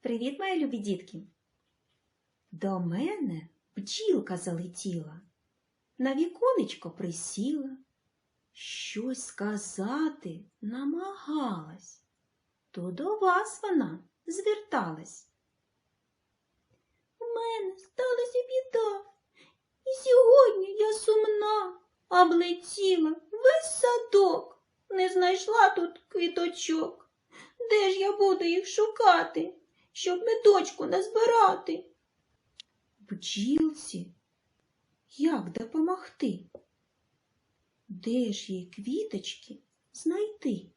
Привіт, мої любі дітки! До мене бджілка залетіла, на віконечко присіла, щось сказати намагалась, то до вас вона зверталась. У мене сталася біда, і сьогодні я сумна, облетіла весь садок, не знайшла тут квіточок. Де ж я буду їх шукати, щоб медочку назбирати? Бджілці, як допомогти? Де ж їй квіточки знайти?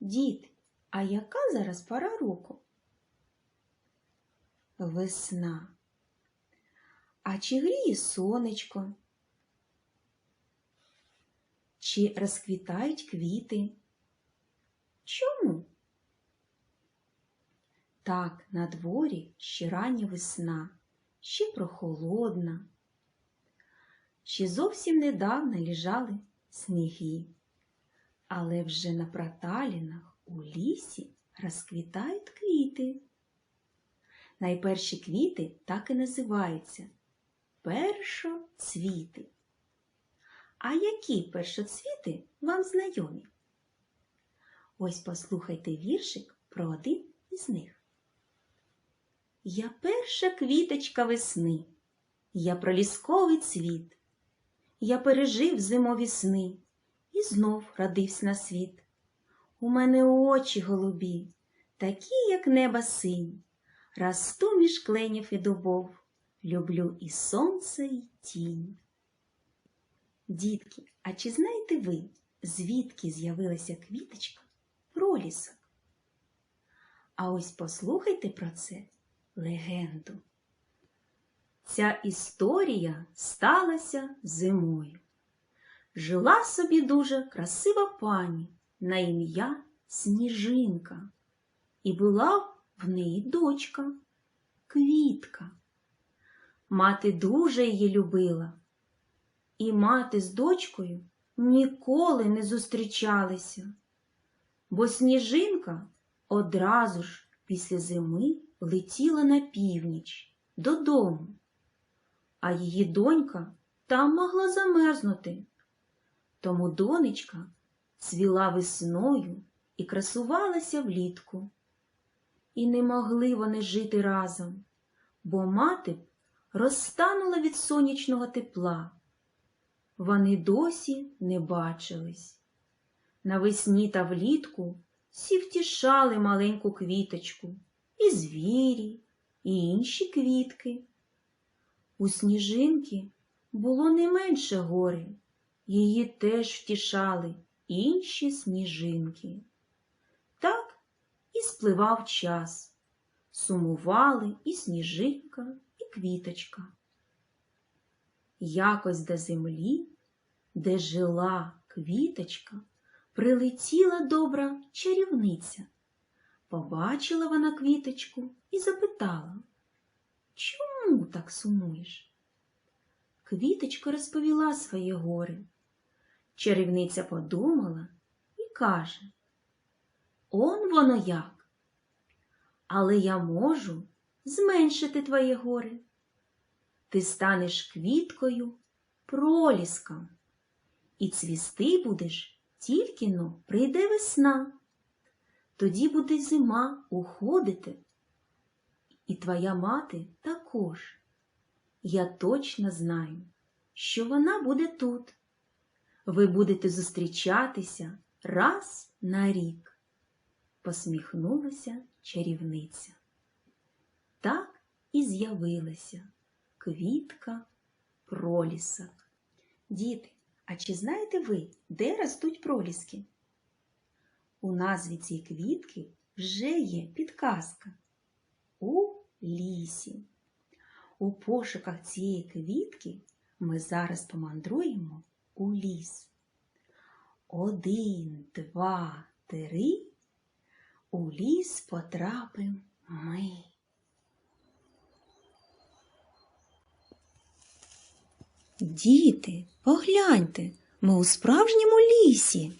Діти, а яка зараз пора року? Весна. А чи гріє сонечко? Чи розквітають квіти? Чому? Так, на дворі ще рання весна, ще прохолодна. Ще зовсім недавно лежали сніги, але вже на проталінах у лісі розквітають квіти. Найперші квіти так і називаються першоцвіти. А які першоцвіти вам знайомі? Ось послухайте віршик про один із них. Я перша квіточка весни, я пролісковий цвіт, я пережив зимові сни і знов родився на світ. У мене очі голубі, такі, як неба синь, росту між кленів і дубов, люблю і сонце, і тінь. Дітки, а чи знаєте ви, звідки з'явилася квіточка пролісок? А ось послухайте про це легенду. Ця історія сталася зимою. Жила собі дуже красива пані на ім'я Сніжинка, і була в неї дочка Квітка. Мати дуже її любила, і мати з дочкою ніколи не зустрічалися, бо сніжинка одразу ж після зими летіла на північ додому, а її донька там могла замерзнути. Тому донечка цвіла весною і красувалася влітку. І не могли вони жити разом, бо мати розтанула від сонячного тепла. Вони досі не бачились. Навесні та влітку всі втішали маленьку квіточку, і звірі, і інші квітки. У сніжинки було не менше гори, її теж втішали інші сніжинки. Так і спливав час, сумували і сніжинка, і квіточка. Якось до землі, де жила квіточка, прилетіла добра чарівниця. Побачила вона квіточку і запитала, чому так сумуєш? Квіточка розповіла своє горе. Чарівниця подумала і каже, Он воно як. Але я можу зменшити твоє горе. Ти станеш квіткою проліском, і цвісти будеш тільки но прийде весна. Тоді буде зима уходити. І твоя мати також. Я точно знаю, що вона буде тут. Ви будете зустрічатися раз на рік, посміхнулася чарівниця. Так і з'явилася квітка пролісок. Діти, а чи знаєте ви, де ростуть проліски? У назві цієї квітки вже є підказка у лісі. У пошуках цієї квітки ми зараз помандруємо у ліс. Один, два, три. У ліс потрапим ми. Діти, погляньте, ми у справжньому лісі.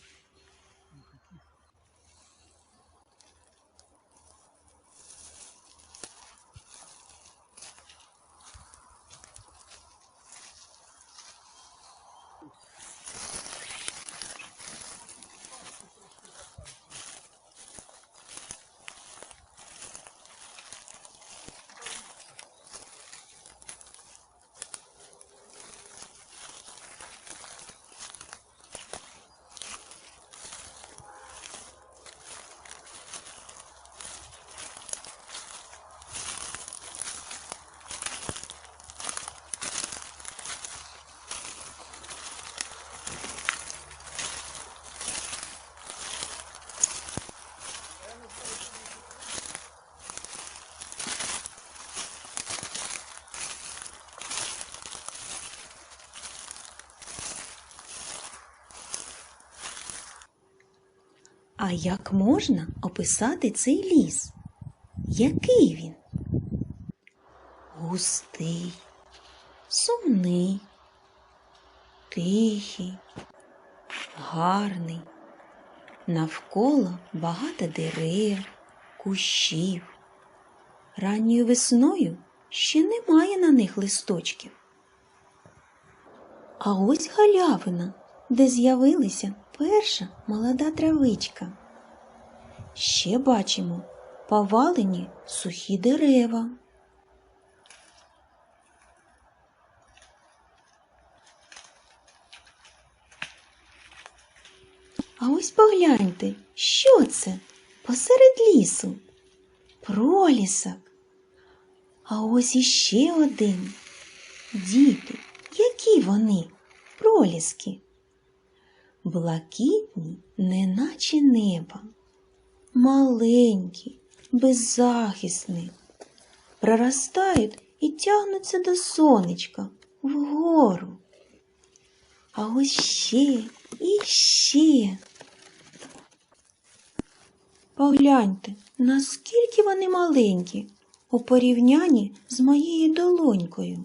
А як можна описати цей ліс? Який він? Густий, сумний, тихий, гарний. Навколо багато дерев, кущів. Ранньою весною ще немає на них листочків. А ось галявина, де з'явилася перша молода травичка. Ще бачимо повалені сухі дерева. А ось погляньте, що це посеред лісу? Пролісок. А ось іще один. Діти, які вони, проліски? Блакитні, неначе неба, маленькі, беззахисні, проростають і тягнуться до сонечка вгору. А ось ще і ще. Погляньте, наскільки вони маленькі у порівнянні з моєю долонькою.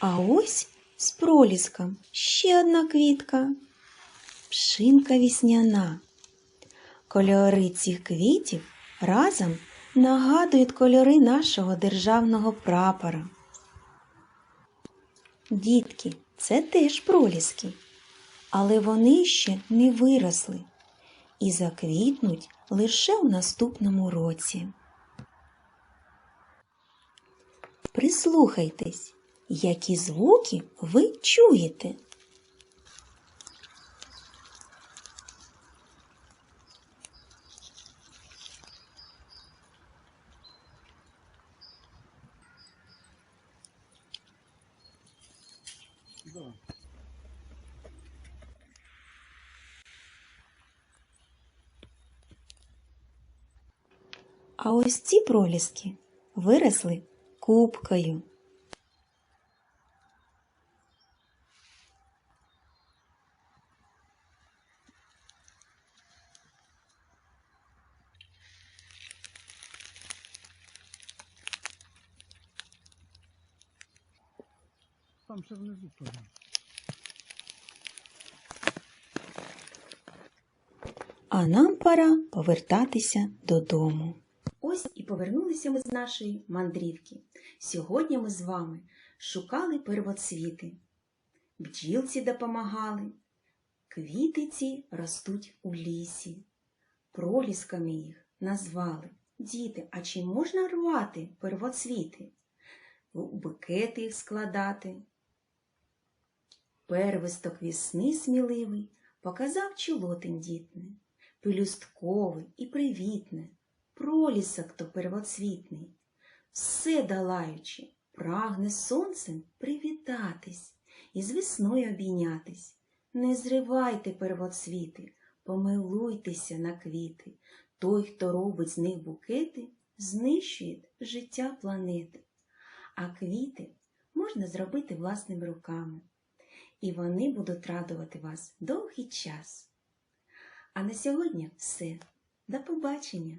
А ось з проліском ще одна квітка. Пшинка вісняна. Кольори цих квітів разом нагадують кольори нашого державного прапора. Дітки, це теж проліски, але вони ще не виросли і заквітнуть лише у наступному році. Прислухайтесь, які звуки ви чуєте. А ось ці проліски виросли купкою. Там ще внизу теж. А нам пора повертатися додому. Ось і повернулися ми з нашої мандрівки. Сьогодні ми з вами шукали первоцвіти. Бджілці допомагали, квіти ці ростуть у лісі. Пролісками їх назвали. Діти, а чи можна рвати первоцвіти? У букети їх складати? Первисток вісни сміливий показав чоло тендітне, пелюсткове і привітне, пролісок то первоцвітний, все долаючи, прагне сонцем привітатись і з весною обійнятись. Не зривайте первоцвіти, помилуйтеся на квіти. Той, хто робить з них букети, знищує життя планети. А квіти можна зробити власними руками і вони будуть радувати вас довгий час. А на сьогодні все. До побачення!